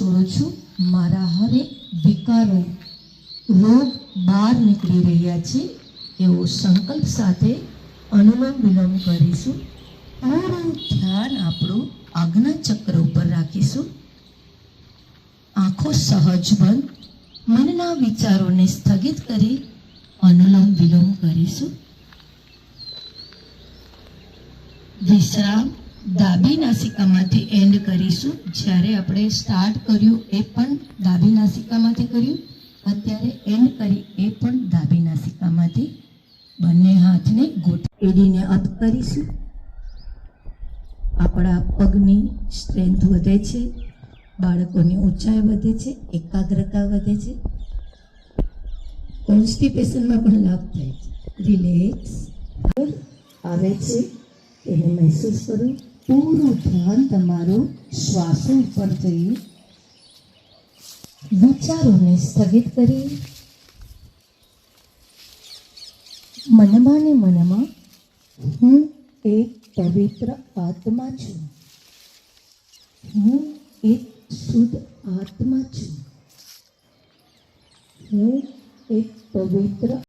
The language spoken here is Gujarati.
છોડું છું, મારા હરેક વિકારો, રોગ બહાર નીકળી રહ્યા છે, એવો સંકલ્પ સાથે અનુલોમ વિલોમ કરીશું. પૂરું ધ્યાન આપણું આજ્ઞા ચક્ર ઉપર રાખીશું. આંખો સહજ બંધ, મનના વિચારોને સ્થગિત કરી અનુલોમ વિલોમ કરીશું. વિશ્રામ ડાબી નાસિકામાંથી એન્ડ કરીશું. જ્યારે આપણે સ્ટાર્ટ કર્યું એ પણ ડાબી નાસિકામાંથી કર્યું. અત્યારે એન્ડ કરી એ પણ ડાબી નાસિકામાંથી. બંને હાથને ગોઠ એડીને અપ કરીશું. આપણા પગની સ્ટ્રેન્થ વધે છે. બાળકોની ઊંચાઈ વધે છે. એકાગ્રતા વધે છે. કોન્સ્ટિપેશનમાં પણ લાભ થાય છે. રિલેક્સ આવે છે. એને મહેસૂસ કરો. પૂરું ધ્યાન તમારું શ્વાસો ઉપર જઈ વિચારોને સ્થગિત કરી મનમાં ને મનમાં હું એક પવિત્ર આત્મા છું. હું એક શુદ્ધ આત્મા છું. હું એક પવિત્ર